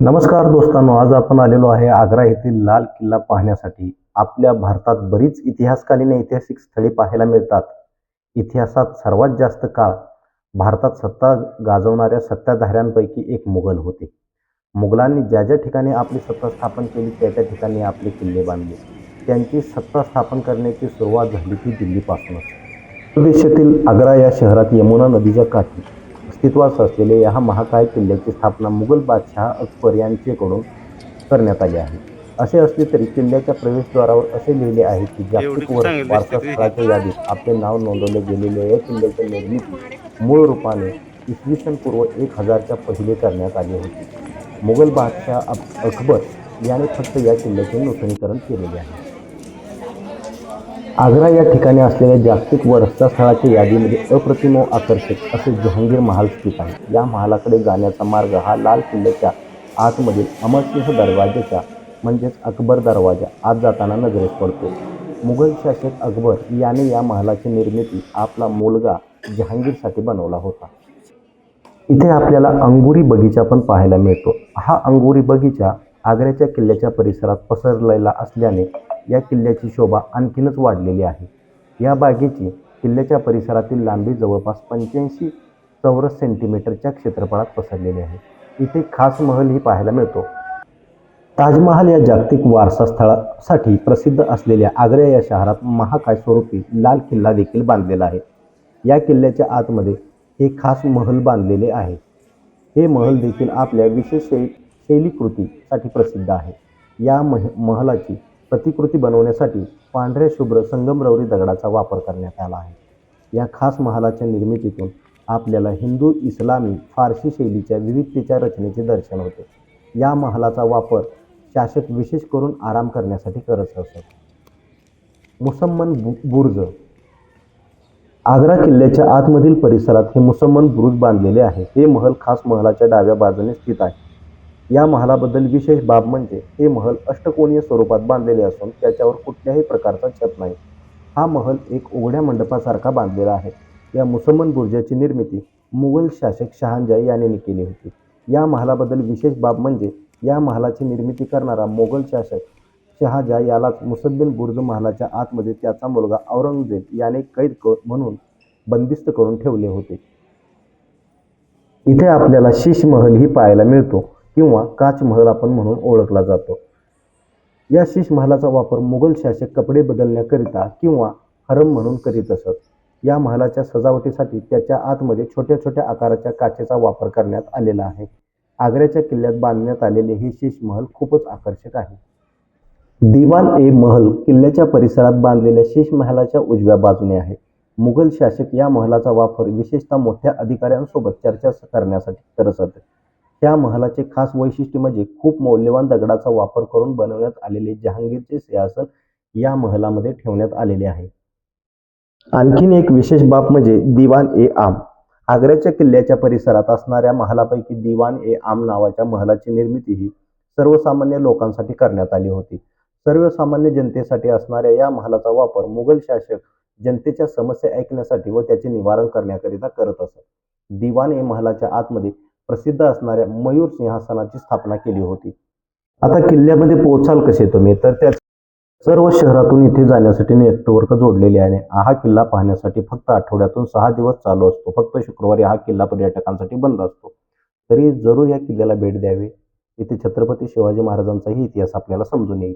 नमस्कार दोस्तांनो आज आपण आलेलो आहे आग्रा येथील लाल किल्ला पाहण्यासाठी. आपल्या भारतात बरीच इतिहासकालीन ऐतिहासिक स्थळे पाहायला मिळतात. इतिहासात सर्वात जास्त काळ भारतात सत्ता गाजवणाऱ्या सत्ताधाऱ्यांपैकी एक मुघल होते. मुघलांनी ज्या ज्या ठिकाणी आपली सत्ता स्थापन केली त्या त्या ठिकाणी आपले किल्ले बांधले. त्यांची सत्ता स्थापन करण्याची सुरुवात झाली ती दिल्लीपासूनच. प्रदेशातील आग्रा या शहरात यमुना नदीच्या काठी अस्तित्वास असलेल्या या महाकाय किल्ल्याची स्थापना मुघल बादशहा अकबर यांच्याकडून करण्यात आली आहे. असे असले तरी किल्ल्याच्या प्रवेशद्वारावर असे लिहिले आहे की जागतिक वर चांगली वारसा दिसते ती. स्थळाच्या यादीत आपले नाव नोंदवले गेलेले या किल्ल्याची निर्मिती मूळ रूपाने इसवी सन पूर्व एक हजारच्या पहिले करण्यात आली होती. मुघल बादशहा अक- अकबर याने फक्त या किल्ल्याचे नूतनीकरण केलेले आहे. आग्रा या ठिकाणी असलेल्या जागतिक वरस्ता स्थळाच्या यादीमध्ये अप्रतिम आकर्षक असे जहांगीर महाल स्थित आहे. या महालाकडे जाण्याचा मार्ग हा लाल किल्ल्याच्या आतमधील अमरसिंह दरवाज्याच्या म्हणजेच अकबर दरवाजा आत जाताना नजरेस पडतो. मुघल शासक अकबर याने या महालाची निर्मिती आपला मुलगा जहांगीरसाठी बनवला होता. इथे आपल्याला अंगुरी बगीचा पण पाहायला मिळतो. हा अंगुरी बगीचा आग्र्याच्या किल्ल्याच्या परिसरात पसरलेला असल्याने या किल्ल्याची शोभा आणखीनच वाढलेली आहे. या बागेची किल्ल्याच्या परिसरातील लांबी जवळपास पंच्याऐंशी चौरस सेंटीमीटरच्या क्षेत्रफळात पसरलेली आहे. इथे खास महलही पाहायला मिळतो. ताजमहाल या जागतिक वारसा स्थळासाठी प्रसिद्ध असलेल्या आग्रा या शहरात महाकाय स्वरूपी लाल किल्ला देखील बांधलेला आहे. या किल्ल्याच्या आतमध्ये हे खास महल बांधलेले आहे. हे महल देखील आपल्या विशेष शैलीकृतीसाठी प्रसिद्ध आहे. या मह महलाची प्रतिकृती बनवण्यासाठी पांढऱ्या शुभ्र संगमरवरी दगडाचा वापर करण्यात आला आहे. या खास महालाच्या निर्मितीतून आपल्याला हिंदू इस्लामी फारसी शैलीच्या विविधतेच्या रचनेचे दर्शन होते. या महालाचा वापर शासक विशेष करून आराम करण्यासाठी करत असत. मुसम्मन बु बुर्ज आग्रा किल्ल्याच्या आतमधील परिसरात हे मुसम्मन बुरुज बांधलेले आहे. हे महल खास महलाच्या डाव्या बाजूने स्थित आहे. या महालाबद्दल विशेष बाब म्हणजे हे महल अष्टकोनीय स्वरूपात बांधलेले असून त्याच्यावर कुठल्याही प्रकारचा छत नाही. हा महल एक उघड्या मंडपासारखा बांधलेला आहे. या मुसम्मन बुर्जाची निर्मिती मुघल शासक शहांजहा याने केली होती. या महालाबद्दल विशेष बाब म्हणजे या महालाची निर्मिती करणारा मोगल शासक शहाजहा यालाच मुसद्दीन बुर्ज महालाच्या आतमध्ये त्याचा मुलगा औरंगजेब याने कैद कर म्हणून बंदिस्त करून ठेवले होते. इथे आपल्याला शीश महलही पाहायला मिळतो. किंवा काच महल आपण म्हणून ओळखला जातो. या शीश महालाचा वापर मुघल शासक कपडे बदलण्याकरिता किंवा हरम म्हणून करीत असत. या महालाच्या सजावटीसाठी त्याच्या आतमध्ये छोट्या छोट्या आकाराच्या काचेचा वापर करण्यात आलेला आहे. आग्र्याच्या किल्ल्यात बांधण्यात आलेले हे शीश महल खूपच आकर्षक आहे. दिवान ए महल किल्ल्याच्या परिसरात बांधलेल्या शीश महालाच्या उजव्या बाजूने आहे. मुघल शासक या महलाचा वापर विशेषतः मोठ्या अधिकाऱ्यांसोबत चर्चा करण्यासाठी करत असत त्या महालाचे खास वैशिष्ट्य म्हणजे खूप मौल्यवान दगडाचा वापर करून बनवण्यात आलेले जहांगीरचे सिंहासन या महालामध्ये ठेवण्यात आलेले आहे. आणखीन एक विशेष बाब म्हणजे दिवान ए आम. आग्र्याच्या किल्ल्याच्या परिसरात असणाऱ्या महालापैकी दिवान ए आम नावाच्या महालाची निर्मिती ही सर्वसामान्य लोकांसाठी करण्यात आली होती. सर्वसामान्य जनतेसाठी असणाऱ्या या महालाचा वापर मुघल शासक जनतेच्या समस्या ऐकण्यासाठी व त्याचे निवारण करण्याकरिता करत असत. दिवान ए महालाच्या आतमध्ये प्रसिद्ध असणाऱ्या मयूर सिंहासनाची स्थापना केली होती. आता किल्ल्यामध्ये पोहोचाल कसे तुम्ही? तर त्या सर्व शहरातून इथे जाण्यासाठी नेटवर्क जोडलेले आहे हा किल्ला पाहण्यासाठी फक्त आठवड्यातून सहा दिवस चालू असतो. फक्त शुक्रवारी हा किल्ला पर्यटकांसाठी बंद असतो. तरी जरूर या किल्ल्याला भेट द्यावी. इथे छत्रपती शिवाजी महाराजांचाही इतिहास आपल्याला समजून येईल.